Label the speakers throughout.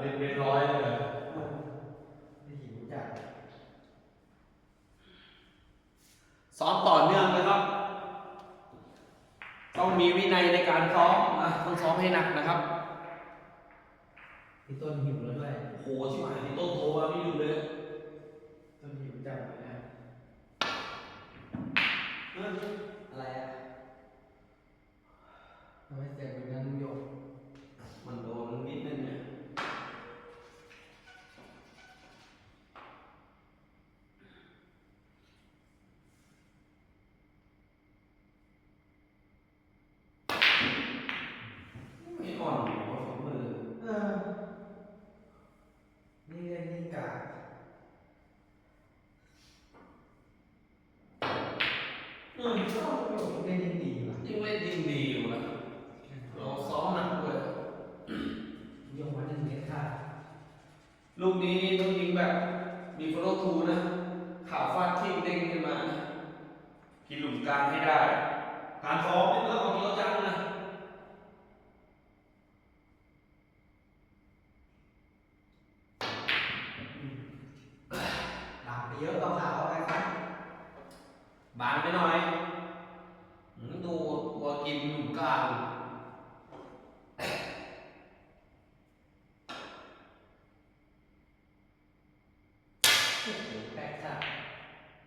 Speaker 1: เล่นเป็นร้อยเลย
Speaker 2: ไม่หิวจัด
Speaker 1: ซ้อมต่อเนื่องนะครับ ต้องมีวินัยในการซ้อมนะต้องซ้อมให้หนักนะครับ
Speaker 2: พี่ต้นหิวแล้วด้วย
Speaker 1: โหชิบหายที่ต้นโทรมาไม่หยุดเลย
Speaker 2: ต้นหิวจัดเลยนะ
Speaker 1: เฮ้ย
Speaker 2: อะไรอะทำไมเสียงเป็นงั้นโยก
Speaker 1: มันโดนนิดนึงเนี่ยไม่อ่อนหัวสองมือ
Speaker 2: เออนี่เล่นนี่ กา
Speaker 1: อืม
Speaker 2: ชอบโยกเล่นยังดีว่ะ
Speaker 1: ยิ่งเล่นยิ่งดีอยู่นะเราซ้อมหนักด้วย
Speaker 2: โยกมาหนึ่งเมตรค่ะ
Speaker 1: ลูกนี้ต้องยิงแบบ มีโฟลว์ทูนะขาฟาดทิ้งเด้งขึ้นมานะกินหลุมกลางให้ได้ การซ้อมนี่ต้องเอาจริงเอาจังนะ
Speaker 2: หลับไป เยอะเอาขาวไปครับ
Speaker 1: บางไปหน่อยหืมดูวัวกินหลุมกลาง
Speaker 2: โอ้โหแปลกค่ะ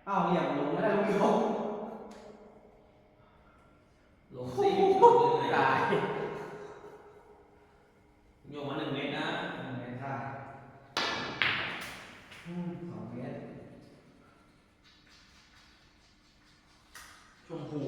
Speaker 2: อ้าวเหลี่ยมลงไม่ได้ลูกโยก
Speaker 1: ลงซี่
Speaker 2: ตาย
Speaker 1: โยกมาหนึ่งเมตรนะ
Speaker 2: หนึ่งเมตรค่ะอืมสองเมตร
Speaker 1: ชมพู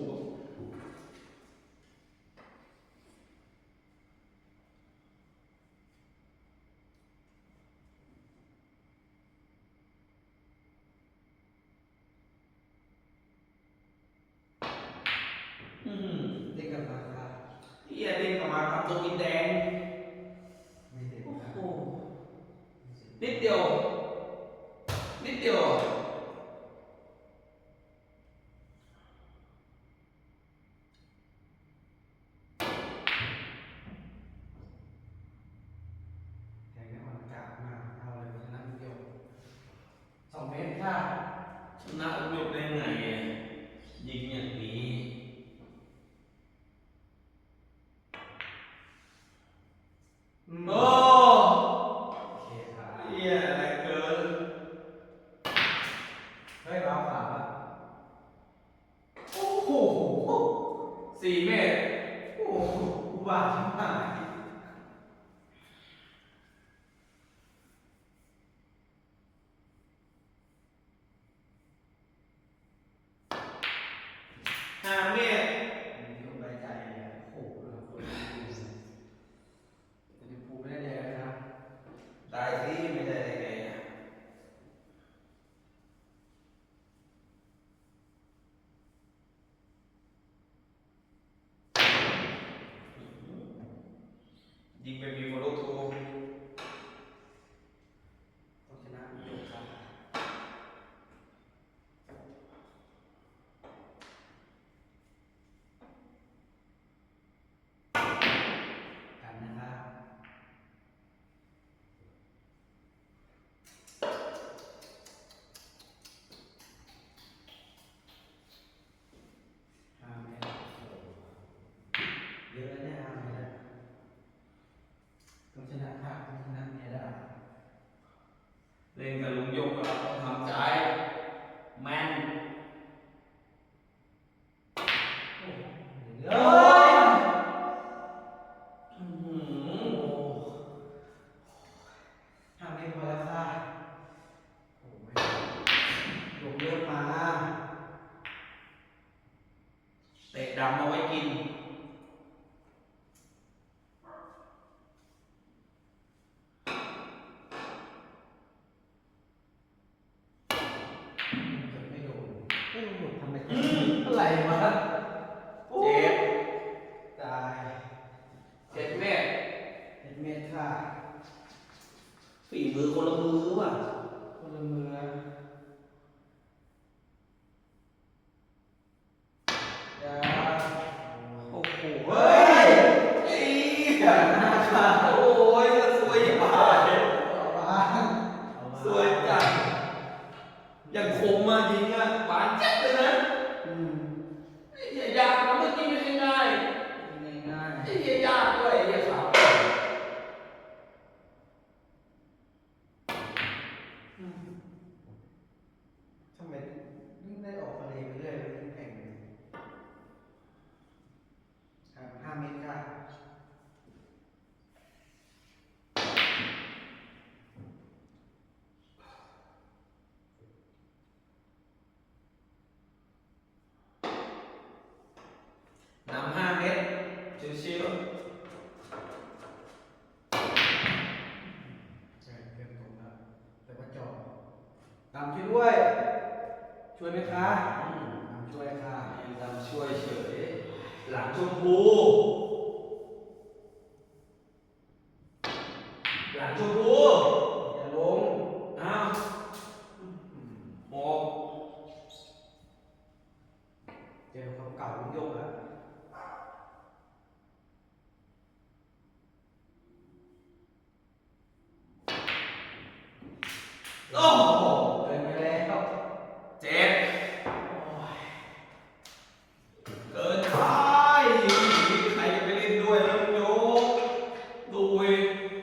Speaker 1: อืม
Speaker 2: เด็ กกับราคา
Speaker 1: เฮียเด้งกลับมากับตัวกินแดง
Speaker 2: ไม่เด็ก
Speaker 1: โอ้
Speaker 2: ครับ
Speaker 1: โหนิดเดียว นิดเดียว
Speaker 2: แทงให้มันกาบมากเอาเลยชนะเดียวสองเมตรค่ะ
Speaker 1: ชนะลูกได้ไงอะยิงอย่างนี้
Speaker 2: อืม
Speaker 1: โอ้
Speaker 2: โอเคครับ
Speaker 1: เฮียอะไรเกิน
Speaker 2: เฮ้ยเราขาวอะ
Speaker 1: โอ้โหสี่เมตร
Speaker 2: โอ้โหอุบาทมาก
Speaker 1: ห้าเมตร
Speaker 2: อันนี้สบายใจเลยโอ้โหเราคนดูจะพูดไม่ได้เลยนะครับ
Speaker 1: ได้สิไม่ได้ได้ไงอะยิงไปมีโฟลว์ทู
Speaker 2: ต้องชนะจบครับกันนะครับห้าเมตรเยอะแล้วเนี่ยห้าเมตรต้องชนะครับต้องชนะเนี่ยได้
Speaker 1: เล่น อ 嗯。 ก่าลุงยง
Speaker 2: โอ้เดินไปแล้ว
Speaker 1: เจ็
Speaker 2: บ
Speaker 1: เกินไปใครจะไปเล่นด้วยแล้วโยดูเอง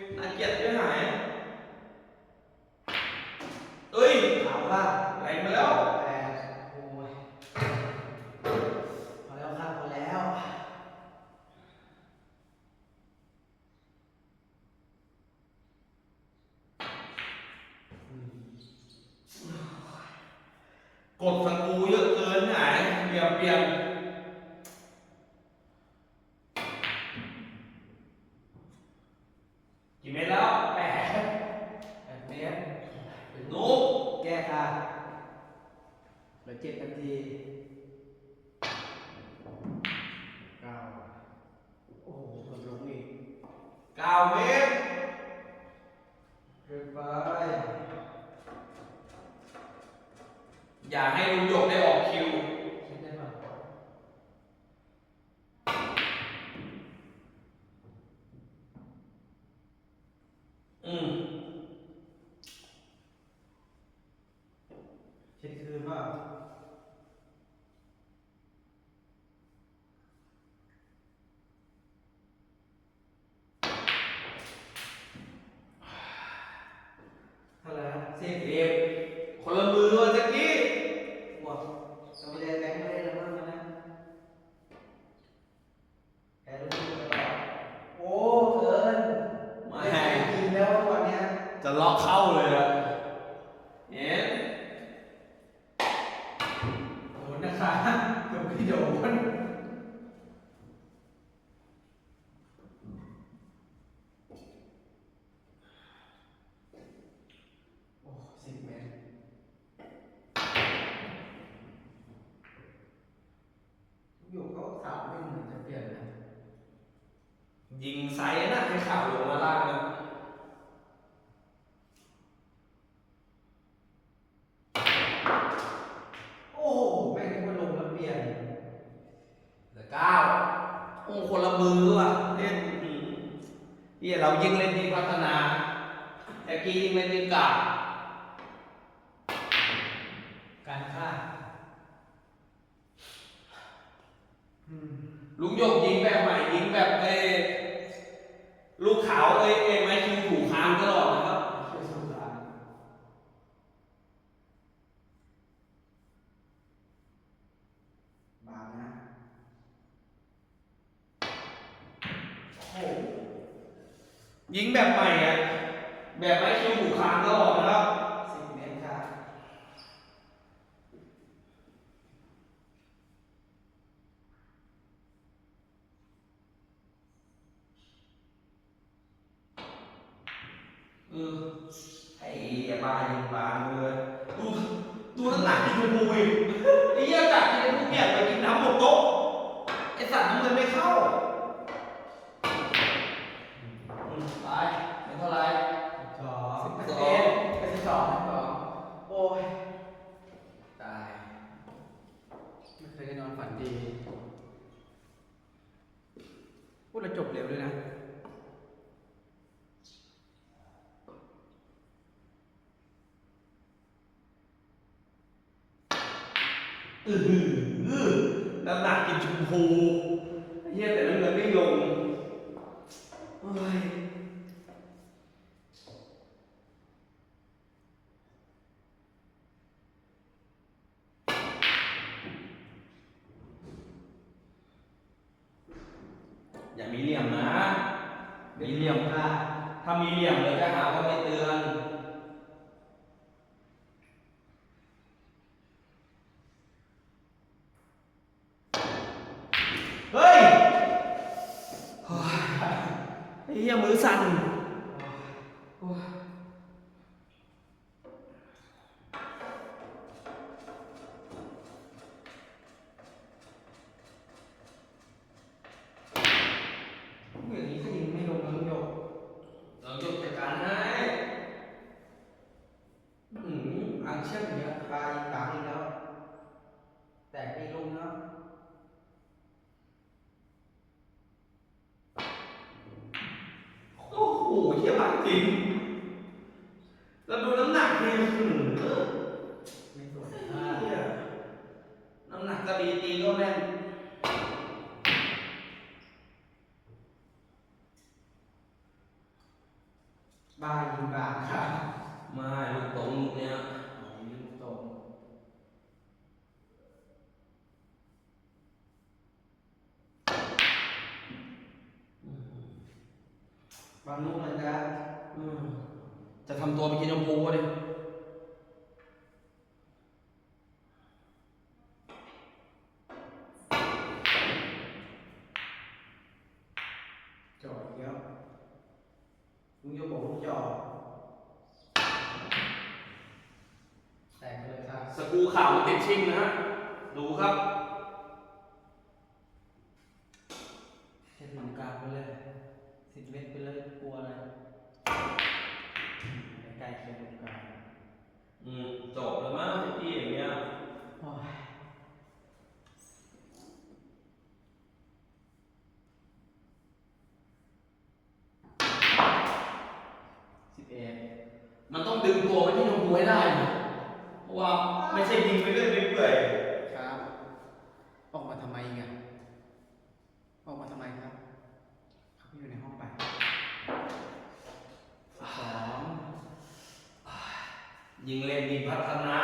Speaker 2: อย่า
Speaker 1: ให้ลุงหยกได้ออกคิวอืม
Speaker 2: เช็ดคืนว่าเท่าไหร่
Speaker 1: เซ
Speaker 2: ฟเอ
Speaker 1: ฟ và cực kỳ quân ยิ่งเล่นยิ่งพัฒนาแต่กี้ยิ่งเล่นยิ่งกา
Speaker 2: การฆ่า
Speaker 1: ลุงโยกยิงแบบใหม่ยิงแบบเอลูกขาวเอเอไม่คิวถูกค้างตลอดนะครับ ไอ้บ้ายังบางเลยดูดูน้ำหนักที่กูอีกไอ้เหี้ยจากที่กูเปลี่ยนไปกินน้ำหมดโต๊ะไอ้สัตว์มันเลไม่เข้า
Speaker 2: น้ำ
Speaker 1: หนักกินชมพูเฮียแต่น้ำเงินไม่ลงเฮ้ยอย่ามีเหลี่ยมนะ มีเหลี่ยม
Speaker 2: ค่ะ
Speaker 1: ถ้ามีเหลี่ยมเลยจะหาว่าไม่เตือน เฮ้ยโอ้ยไอ้ เหี้ยมือสั่น น้ำหนักก็ดีตีก็แม่น
Speaker 2: ปลายิงปากค่ะ
Speaker 1: มาลูกตรงลูกเนี้ย
Speaker 2: อ๋อยิงตรงบางลูกมันจะ
Speaker 1: อืมจะทำตัวไปกินชมพูก็ดิ
Speaker 2: จ่ออีกแล้วลุงโยบอกลูกจ่อแตกไปเลยครับ
Speaker 1: สกรูข่าวมันติดชิงนะฮะ ดูครับ
Speaker 2: เช็ดหนังกลางไปเลยสิบเมตรไปเลยกลัวอะไรใกล้ๆเช็ดหนังกลาง
Speaker 1: อืมจบแล้วมั้งพี่อย่างเงี้ย
Speaker 2: โอ้ยสิบเอ็ด
Speaker 1: มันต้องดึงตัวไปที่ชมพูให้ได้นะเพราะว่าไม่ใช่ยิงไปเรื่อยไปเปื่อย
Speaker 2: ครับ ออกมาทำไมไงออกมาทำไมครับเขาอยู่ในห้องไปสอง
Speaker 1: ยิงเล่นยิง พัฒนา